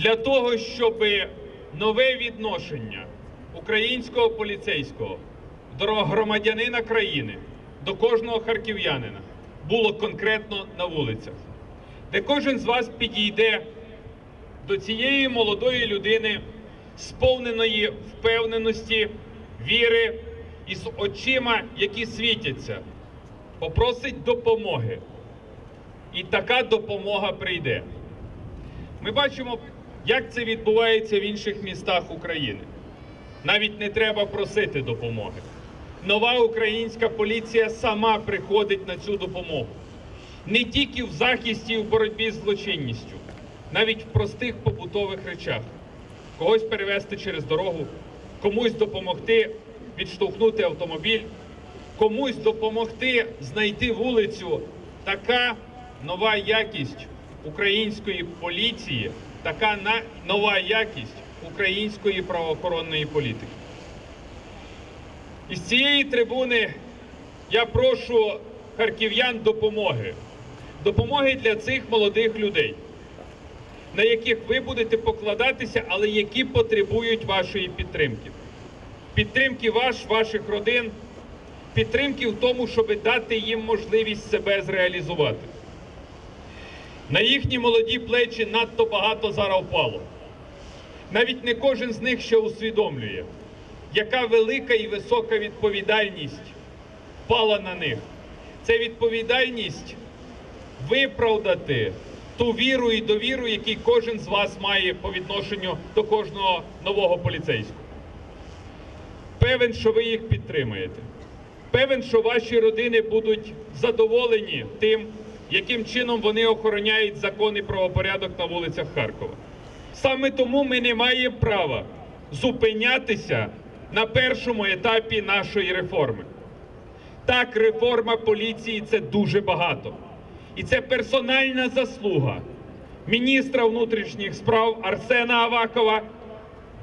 для того, щоб нове відношення українського поліцейського до громадянина країни, до кожного харків'янина було конкретно на вулицях, де кожен з вас підійде до цієї молодої людини, сповненої впевненості, віри і з очима, які світяться, попросить допомоги. І така допомога прийде. Ми бачимо, як це відбувається в інших містах України. Навіть не треба просити допомоги. Нова українська поліція сама приходить на цю допомогу. Не тільки в захисті і в боротьбі з злочинністю, навіть в простих побутових речах. Когось перевезти через дорогу, комусь допомогти відштовхнути автомобіль, комусь допомогти знайти вулицю. Така нова якість української поліції, така нова якість української правоохоронної політики. Із цієї трибуни я прошу харків'ян допомоги. Допомоги для цих молодих людей, на яких ви будете покладатися, але які потребують вашої підтримки. Підтримки ваш, ваших родин, підтримки в тому, щоб дати їм можливість себе зреалізувати. На їхні молоді плечі надто багато зараз впало. Навіть не кожен з них ще усвідомлює, яка велика і висока відповідальність впала на них. Це відповідальність виправдати ту віру і довіру, які кожен з вас має по відношенню до кожного нового поліцейського. Певен, що ви їх підтримаєте. Певен, що ваші родини будуть задоволені тим, яким чином вони охороняють закон і правопорядок на вулицях Харкова. Саме тому ми не маємо права зупинятися на першому етапі нашої реформи. Так, реформа поліції це дуже багато. І це персональна заслуга міністра внутрішніх справ Арсена Авакова,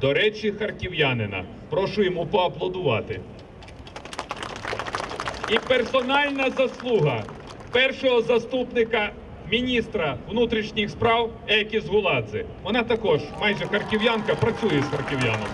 до речі, харків'янина. Прошу йому поаплодувати. І персональна заслуга першого заступника міністра внутрішніх справ Екіс Гуладзе. Вона також майже харків'янка, працює з харків'яном.